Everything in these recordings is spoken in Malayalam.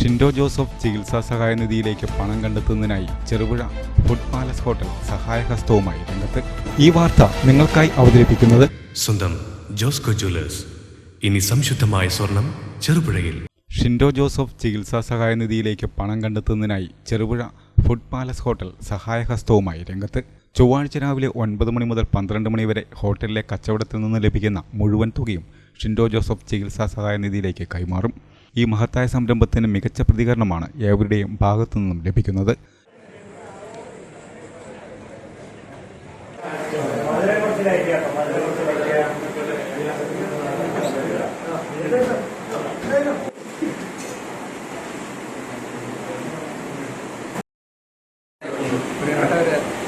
ഷിൻഡോ ജോസഫ് ചികിത്സാ സഹായ നിധിയിലേക്ക് പണം കണ്ടെത്തുന്നതിനായി ചെറുപുഴ ഫുഡ് പാലസ് ഹോട്ടൽ സഹായഹസ്തവുമായി രംഗത്ത്. ഈ വാർത്ത നിങ്ങൾക്കായി അവതരിപ്പിക്കുന്നത് സ്വന്തം ജോസ്കോ ജ്വല്ലേഴ്സ്. ഇനി സംശുദ്ധമായ സ്വർണം ചെറുപുഴയിൽ. ഷിൻഡോ ജോസഫ് ചികിത്സാ സഹായ നിധിയിലേക്ക് പണം കണ്ടെത്തുന്നതിനായി ചെറുപുഴ ഫുഡ് പാലസ് ഹോട്ടൽ സഹായഹസ്തവുമായി രംഗത്ത്. ചൊവ്വാഴ്ച രാവിലെ ഒൻപത് മണി മുതൽ പന്ത്രണ്ട് മണി വരെ ഹോട്ടലിലെ കച്ചവടത്തിൽ നിന്ന് ലഭിക്കുന്ന മുഴുവൻ തുകയും ഷിൻഡോ ജോസഫ് ചികിത്സാ സഹായ നിധിയിലേക്ക് കൈമാറും. ഈ മഹത്തായ സംരംഭത്തിന് മികച്ച പ്രതികരണമാണ് ഏവരുടെയും ഭാഗത്തു നിന്നും ലഭിക്കുന്നത്.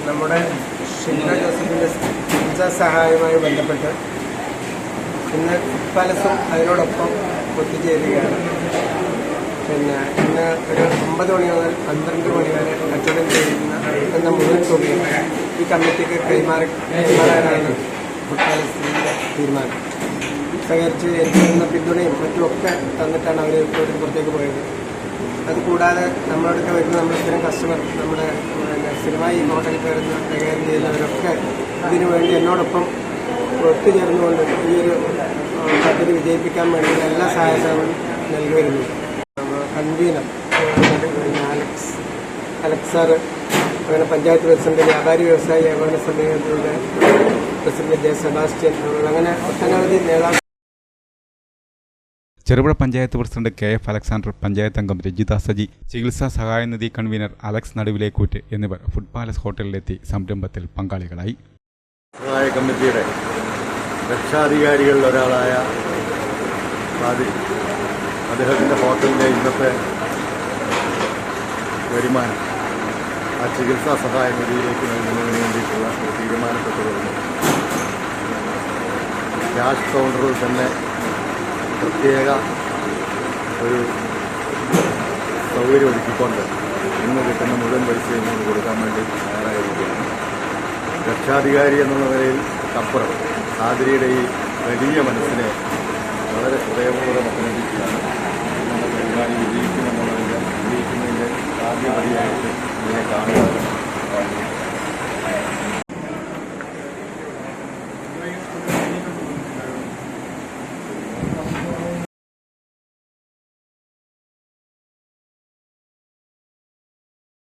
നമ്മുടെ സഹായവുമായി ബന്ധപ്പെട്ട് ഇന്ന് പലസും അതിനോടൊപ്പം ഒത്തുചേരുകയാണ് പിന്നെ ഇന്ന് ഒരു ഒമ്പത് മണി മുതൽ പന്ത്രണ്ട് മണി വരെ കച്ചവടം ചെയ്യുന്ന എന്ന മുഴുവൻ തുകയും ഈ കമ്മിറ്റിക്ക് കൈമാറി കൈമാറാനാണ് കുട്ടികളെ സ്ത്രീയുടെ തീരുമാനം. സഹകരിച്ച് എനിക്ക് പിന്തുണയും മറ്റുമൊക്കെ തന്നിട്ടാണ് അവർ ഒരു പുറത്തേക്ക് പോയത്. അതുകൂടാതെ നമ്മുടെ അടുത്ത് വരുന്ന നമ്മുടെ സ്ഥിരം കസ്റ്റമർ നമ്മുടെ സ്ഥിരമായി ഹോട്ടലിൽ വരുന്ന കൈകാര്യം ചെയ്യുന്നവരൊക്കെ ഇതിനു വേണ്ടി എന്നോടൊപ്പം ഒത്തുചേർന്നുകൊണ്ട് ഈ ഒരു പദ്ധതി വിജയിപ്പിക്കാൻ വേണ്ടി എല്ലാ സഹായങ്ങളും നൽകി വരുന്നു കൺവീനർ അലക്സ് അലക്സ് സാറ് അങ്ങനെ പഞ്ചായത്ത് പ്രസിഡന്റ് വ്യാപാരി വ്യവസായി ഏകോപന സമിതിയുടെ പ്രസിഡന്റ് ജെ സെബാസ്റ്റ്യൻ അങ്ങനെ ഒട്ടനവധി നേതാക്കൾ. Cherupuzha panchayat president K F Alexander panchayat അംഗം രജിത സജി ചികിത്സാ സഹായ നിധി കൺവീനർ അലക്സ് നടുവിലേക്കൂറ്റ് എന്നിവർ ഫുഡ് പാലസ് ഹോട്ടലിലെത്തി സംരംഭത്തിൽ പങ്കാളികളായി. സഹായ കമ്മിറ്റിയുടെ രക്ഷാധികാരികളിൽ ഒരാളായ പാതിരി അദ്ദേഹത്തിന്റെ ഹോട്ടലിന്റെ ഇന്നത്തെ വരുമാനം ആ ചികിത്സാ സഹായ നിധിയിലേക്ക് നൽകുന്നതിന് വേണ്ടിയിട്ടുള്ള ഒരു തീരുമാനപ്പെട്ടു വരുന്നു ക്യാഷ് കൗണ്ടറിൽ തന്നെ പ്രത്യേക ഒരു സൗകര്യം ഒരുക്കിക്കൊണ്ട് ഇന്ന് കിട്ടുന്ന മുഴുവൻ പൈസയും ഇങ്ങോട്ട് കൊടുക്കാൻ വേണ്ടി തയ്യാറായിരിക്കുകയാണ്. രക്ഷാധികാരി എന്നുള്ള നിലയിൽ കപ്പുറം സാദരിയുടെ ഈ വലിയ മനസ്സിനെ വളരെ ഹൃദയപൂർവം